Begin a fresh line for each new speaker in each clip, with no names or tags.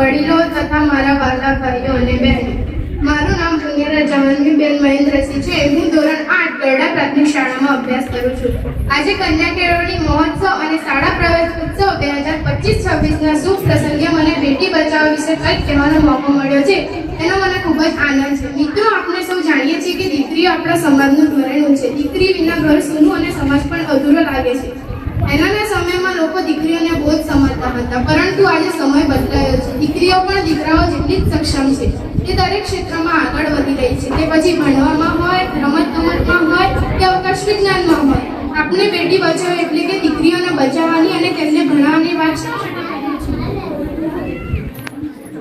વડીલો તથા મારા વાલા ભાઈઓ અને બહેનો. મારું નામ પુણ્યરા જાહ્નવીબેન મહેન્દ્રસિંહ છે. હું ધોરણ આઠ ગરડા પ્રાથમિક શાળામાં અભ્યાસ કરું છું. આજે કન્યા કેળવણી મહોત્સવ અને શાળા પ્રવેશ ઉત્સવ બે હજાર પચીસ છવ્વીસના શુભ પ્રસંગે મને બેટી બચાવ વિશે કંઈક કહેવાનો મોકો મળ્યો છે. એનો મને ખૂબ જ આનંદ છે. મિત્રો, આપણે સૌ જાણીએ છીએ કે દીકરીઓ આપણા સમાજનું ધોરણ છે. દીકરી વિના ઘર સૂનું અને સમાજ પણ અધૂરો લાગે છે. પહેલાના સમયમાં લોકો દીકરીઓને બહુ જ સમજતા હતા, પરંતુ આજે સમય બદલાયો છે. દીકરીઓ પણ દીકરાઓ જેટલી જ સક્ષમ છે તે દરેક ક્ષેત્રમાં આગળ વધી રહી છે. તે પછી ભણવામાં હોય, રમતગમતમાં હોય કે અવકાશ વિજ્ઞાનમાં હોય. આપણે બેટી બચાવો એટલે કે દીકરીઓને બચાવવાની અને તેમને ભણાવવાની વાત?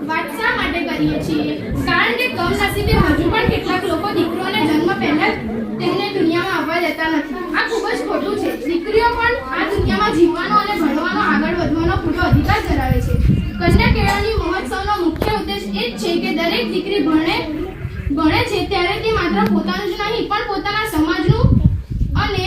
વાત શા માટે કરીએ છીએ? કારણ કે કમનસીબે હજુ પણ કેટલાક લોકો દીકરીઓને જન્મ પહેલા જ તેમને દુનિયામાં આવવા દેતા નથી આ ખૂબ જ ખોટું છે દીકરીઓ પણ આ દુનિયામાં જીવવાનો અને ભણવાનો આગળ વધવાનો પૂરો અધિકાર ધરાવે છે કન્યા કેળવણી મહોત્સવનો મુખ્ય ઉદ્દેશ એ જ છે કે દરેક દીકરી ભણે ભણે છે ત્યારે તે માત્ર પોતાનું જ નહીં, પણ પોતાના સમાજનું અને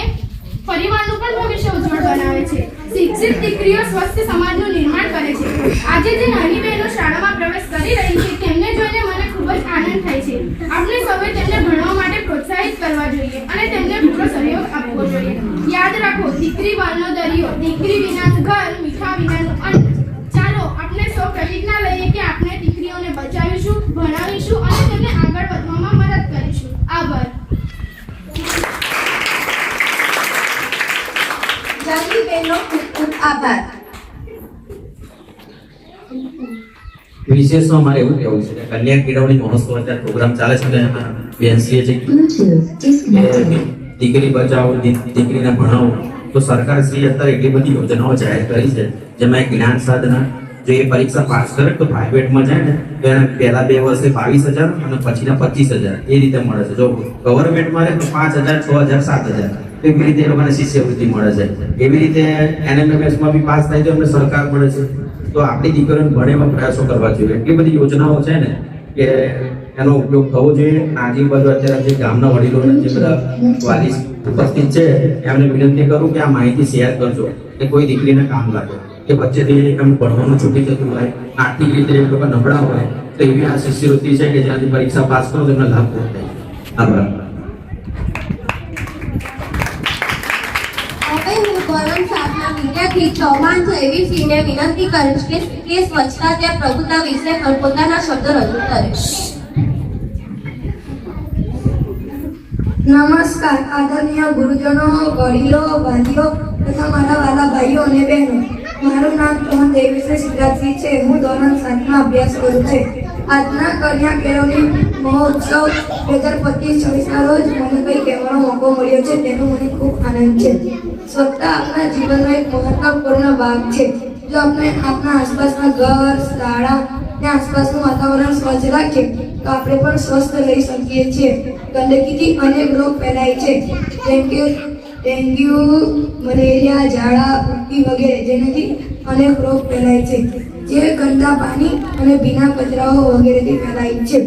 પરિવારનું પણ ભવિષ્ય ઉજ્જવળ બનાવે છે. શિક્ષિત દીકરીઓ સ્વસ્થ સમાજનું નિર્માણ કરે છે. આજે જે નાની બહેનો શાળામાં પ્રવેશ કરી રહી છે, તેમને જોઈને મને ખૂબ જ આનંદ થાય છે. આપણે સૌએ તેમને ભણવા માટે પ્રોત્સાહિત કરવા જોઈએ અને તેમને પૂરો સહયોગ આપવો જોઈએ. યાદ રાખો, દીકરી વાલનો દરિયો, દીકરી વિનાનું ઘર, મીઠા વિનાનું અન્ન ચાલો આપણે સૌ પ્રતિજ્ઞા લઈએ કે આપણે દીકરીઓને બચાવીશું ભણાવીશું અને તેમને આગળ વધવામાં મદદ કરીશું. આભાર.
જાનવીબેનનો ખૂબ ખૂબ આભાર.
વિશેષમાં મારે એવું કહેવું છે કે કન્યા કેળવણી મહોત્સવ અત્યારે પ્રોગ્રામ ચાલે છે ને એમાં બેનસીએ જે. દીકરી બચાવો દીકરીને ભણાવો. તો સરકાર શ્રી અત્યારે એટલી બધી યોજનાઓ જાહેર કરી છે જેમાં એક જ્ઞાન સાધના જો એ પરીક્ષા પાસ કરે તો પ્રાઇવેટમાં જાય ને, તો એને પહેલા બે વર્ષે બાવીસ હજાર અને પછીના પચીસ હજાર એ રીતે મળે છે. જો ગવર્મેન્ટમાં રહે તો પાંચ હજાર, છ હજાર, સાત હજાર. એવી રીતે એ લોકોને શિષ્યવૃત્તિ મળે છે. એવી રીતે એનએમએમએસમાં બી પાસ થાય તો એમને સરકાર મળે છે. તો આપણી દીકરીઓને ભણે એવા પ્રયાસો કરવા જોઈએ. એટલી બધી યોજનાઓ છે ને કે એનો ઉપયોગ થવો જોઈએ. આજે બાજુ અત્યારે જે ગામના વડીલોને જે બધા વાલી ઉપસ્થિત છે, એમને વિનંતી કરું કે આ માહિતી શેર કરજો. કે કોઈ દીકરીને કામ લાગે. કે વચ્ચેથી એમ ભણવાનું છૂટી જતું હોય આર્થિક રીતે એ લોકો નબળા હોય તો એવી આ શિષ્યવૃત્તિ છે કે જ્યાંથી પરીક્ષા પાસ કરો તો એમને લાભ થાય આભાર.
હવે હું ધોરણ સાતના વિદ્યાર્થી ચૌહાણ જયવીરસિંહને વિનંતી કરીશ કે તે સ્વચ્છતા ત્યાં પ્રભુતા વિશે પોતાના શબ્દો રજૂ કરે.
નમસ્કાર આદરણીય ગુરુજનો વડીલો વાલીઓ તથા મારા વાલા ભાઈઓ અને બહેનો મારું ચૌહાણ દેવેશ્વર છે. હું ધોરણ સાતમાં અભ્યાસ કરું છું. આજના કન્યા કેળવણી મહોત્સવ બે હજાર પચીસ છવ્વીસના રોજ મને કંઈ કહેવાનો મોકો મળ્યો છે. તેનો મને ખૂબ આનંદ છે. સ્વચ્છતા આપણા જીવનનો એક મહત્વપૂર્ણ ભાગ છે. જો આપણે આપણા આસપાસના ઘર, શાળા ને આસપાસનું વાતાવરણ સ્વચ્છ રાખીએ, તો આપણે પણ સ્વસ્થ રહી શકીએ છીએ. ગંદકીથી અનેક રોગ ફેલાય છે. જેમ કે ડેન્ગ્યુ, મલેરિયા, ઝાડા, ઉલટી વગેરે જેનાથી અનેક રોગ ફેલાય છે. જે ગંદા પાણી અને ભીના કચરાઓ વગેરેથી ફેલાય છે.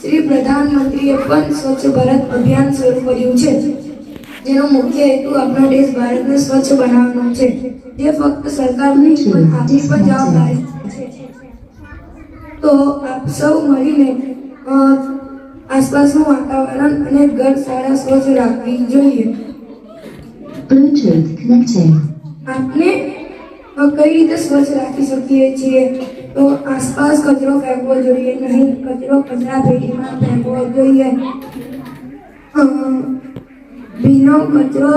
શ્રી પ્રધાનમંત્રીએ પણ સ્વચ્છ ભારત અભિયાન શરૂ કર્યું છે. જેનો મુખ્ય હેતુ આપણો દેશ ભારતને સ્વચ્છ બનાવવાનો છે. જે ફક્ત સરકારની પણ આપણી પણ જવાબદારી તો આપ સૌ મળીને આસપાસનું વાતાવરણ અને ઘર સારા સ્વચ્છ રાખવી જોઈએ.
Bluetooth connecting.
આપણે કઈ રીતે સ્વચ્છ રાખી શકીએ છીએ? તો આસપાસ કચરો ફેંકવો જોઈએ, નહીં કચરો કચરા પેટીમાં ફેંકવો જોઈએ. ભીનો કચરો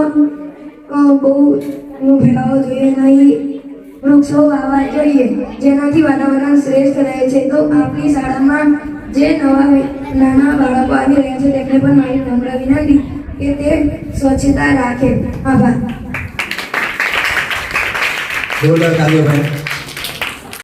બહુ ફેલાવવો જોઈએ નહીં. વૃક્ષો વાવવા જોઈએ, જેનાથી વાતાવરણ શ્રેષ્ઠ રહે છે. તો આપણી શાળામાં જે નવા, નાના બાળકો આવી રહ્યા છે, તેમને પણ મારી નમ્ર સ્વચ્છતા રાખે. આભાર.
જોરદાર તાલીઓ ભાઈ